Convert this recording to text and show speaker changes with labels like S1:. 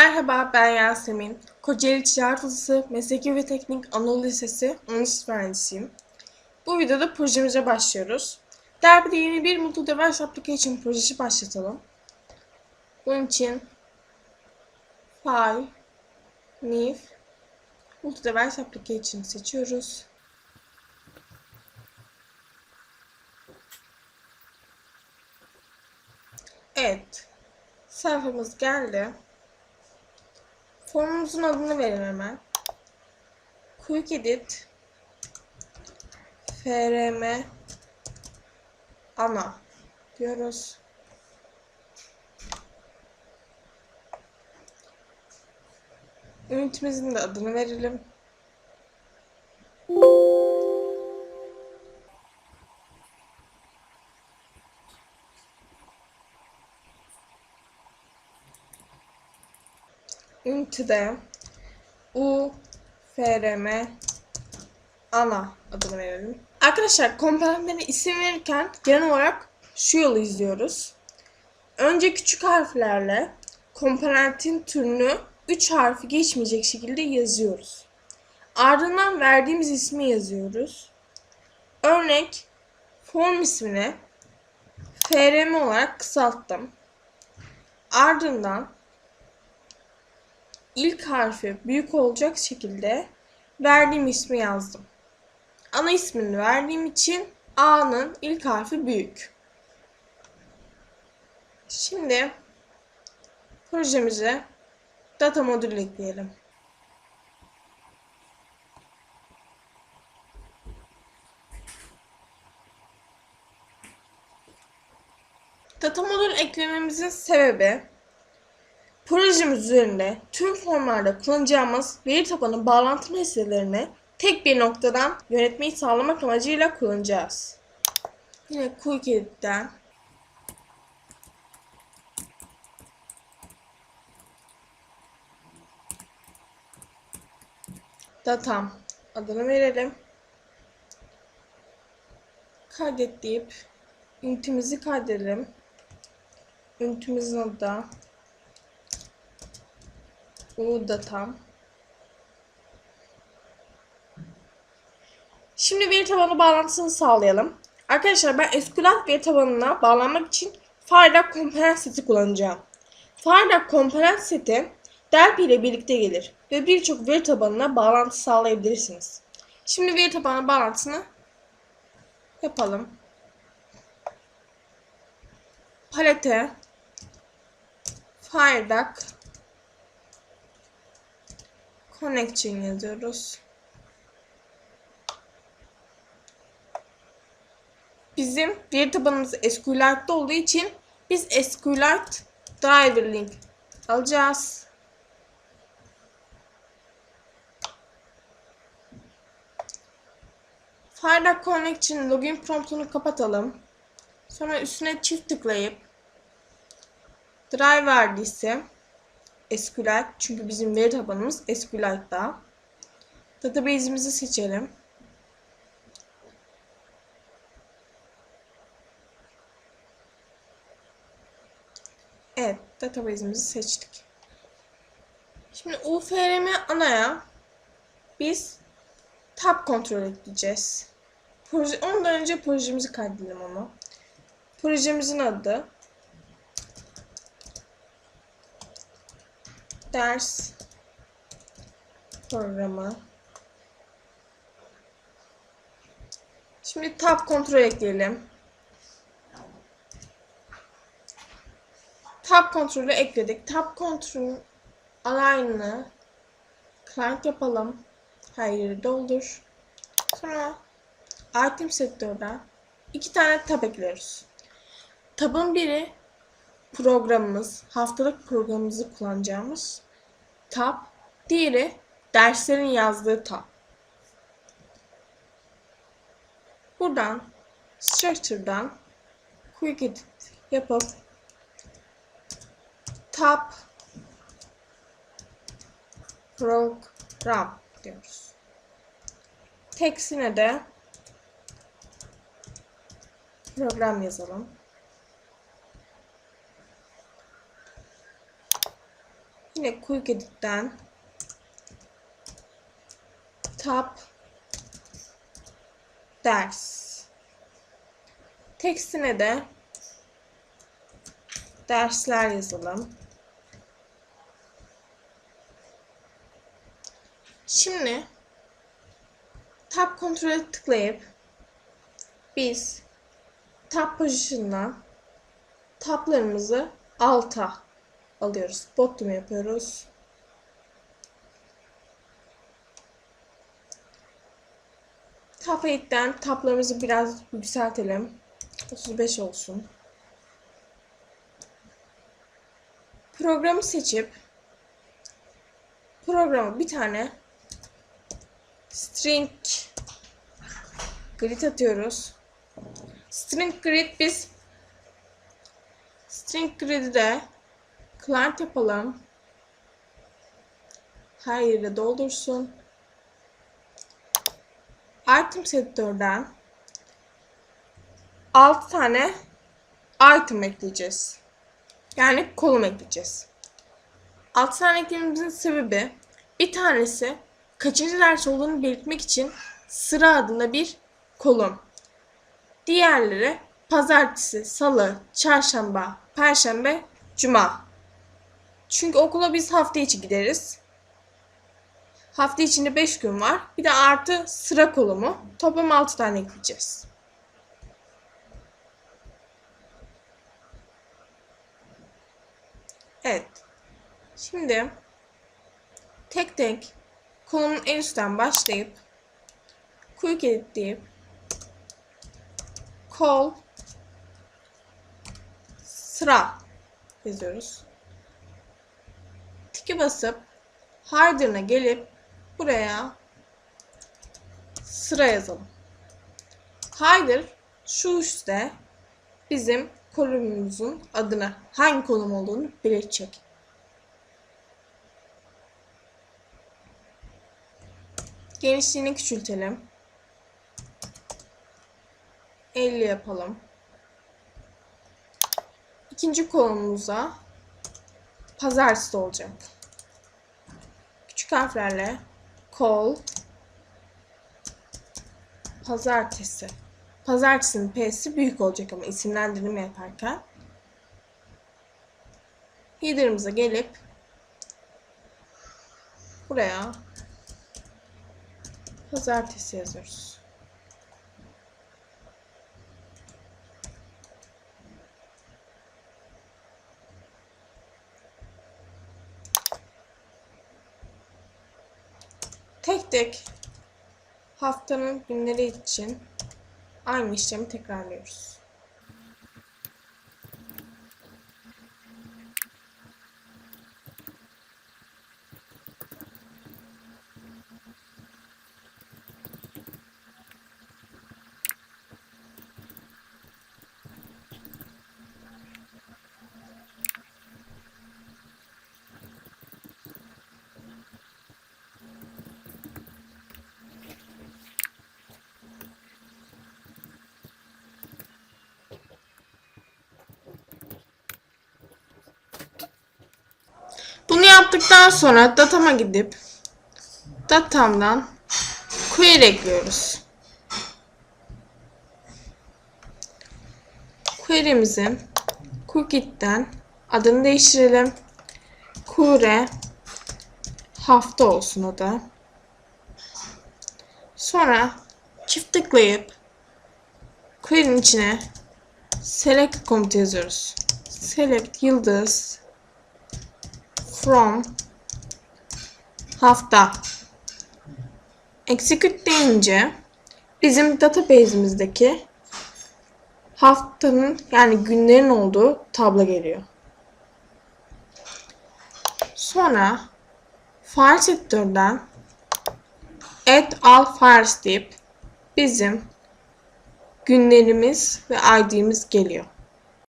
S1: Merhaba ben Yasemin. Kocaeli Ticaret Odası Mesleki ve Teknik Anadolu Lisesi Analiz Mühendisiyim. Bu videoda projemize başlıyoruz. Derbide yeni bir Multi Device Application projesi başlatalım. Bunun için File, New, Multi Device Application seçiyoruz. Evet. Sayfamız geldi. Formumuzun adını verelim hemen. Quick Edit FRM ana diyoruz. Ünitimizin de adını verelim. Ünitede U FRM ana adını verelim. Arkadaşlar komponentlere isim verirken genel olarak şu yolu izliyoruz. Önce küçük harflerle komponentin türünü 3 harfi geçmeyecek şekilde yazıyoruz. Ardından verdiğimiz ismi yazıyoruz. Örnek form ismini FRM olarak kısalttım. Ardından ilk harfi büyük olacak şekilde verdiğim ismi yazdım. Ana ismini verdiğim için A'nın ilk harfi büyük. Şimdi projemize data modülü ekleyelim. Data modül eklememizin sebebi projemiz üzerinde tüm formlarda kullanacağımız veri tabanı bağlantı meselelerini tek bir noktadan yönetmeyi sağlamak amacıyla kullanacağız. Yine Quick Edit'ten datam adını verelim. Kaydet deyip ünitemizi kaydedelim. Ünitemizin adı da U datam. Şimdi veri tabanı bağlantısını sağlayalım. Arkadaşlar ben SQLite veri tabanına bağlanmak için Fireduck komponent seti kullanacağım. Fireduck komponent seti Delphi ile birlikte gelir ve birçok veri tabanına bağlantı sağlayabilirsiniz. Şimdi veri tabanı bağlantısını yapalım. Palete Fireduck Connection yazıyoruz. Bizim veri tabanımız SQLite'da olduğu için biz SQLite driver link alacağız. Fireduck Connection login promptunu kapatalım. Sonra üstüne çift tıklayıp driver ise SQLite çünkü bizim veri tabanımız SQLite'da. Database'imizi seçelim. Evet, database'imizi seçtik. Şimdi UFRM anaya biz tab kontrol ekleyeceğiz. Proje, ondan önce projemizi kaydedelim onu. Projemizin adı ders programı. Şimdi tab kontrol ekleyelim. Tab kontrolü ekledik. Tab kontrol align'ı client yapalım. Her yeri doldur. Sonra item sektörden iki tane tab ekliyoruz. Tabın biri programımız, haftalık programımızı kullanacağımız tab. Diğeri derslerin yazdığı tab. Buradan Structure'dan Quick Edit yapıp Tab Program diyoruz. Text'ine de program yazalım. Yine Quick Edit'ten Tab Ders Tekstine de dersler yazalım. Şimdi tab kontrole tıklayıp biz tab pozisyonuna tablarımızı alta alıyoruz. Bottom yapıyoruz. Tab 8'den tablarımızı biraz yükseltelim. 35 olsun. Programı seçip programa bir tane string grid atıyoruz. String grid biz string grid'i de client yapalım. Her yere doldursun. Item sektörden 6 tane item ekleyeceğiz. Yani kolum ekleyeceğiz. 6 tane eklememizin sebebi bir tanesi kaçıncı ders olduğunu belirtmek için sıra adında bir kolum. Diğerleri pazartesi, salı, çarşamba, perşembe, cuma. Çünkü okula biz hafta içi gideriz. Hafta içinde 5 gün var. Bir de artı sıra kolumu. Toplam 6 tane ekleyeceğiz. Evet. Şimdi tek tek kolumun en üstten başlayıp quick edit call sıra yazıyoruz. Tiki basıp harder'ına gelip buraya sıra yazalım. Harder şu üstte bizim kolumumuzun adını, hangi kolum olduğunu belirtecek. Genişliğini küçültelim. 50 yapalım. İkinci kolumuza pazartesi olacak. Küçük harflerle kol pazartesi. Pazartesinin P'si büyük olacak ama isimlendirme yaparken. Header'ımıza gelip buraya pazartesi yazıyoruz. Tek tek haftanın günleri için aynı işlemi tekrarlıyoruz. Yaptıktan sonra datama gidip datamdan query ekliyoruz. Query'mizin cookie'den adını değiştirelim. Kure hafta olsun da. Sonra çift tıklayıp query'nin içine select komutu yazıyoruz. Select yıldız from hafta execute deyince bizim database'imizdeki haftanın yani günlerin olduğu tablo geliyor. Sonra file sektörden add all files deyip bizim günlerimiz ve ID'miz geliyor.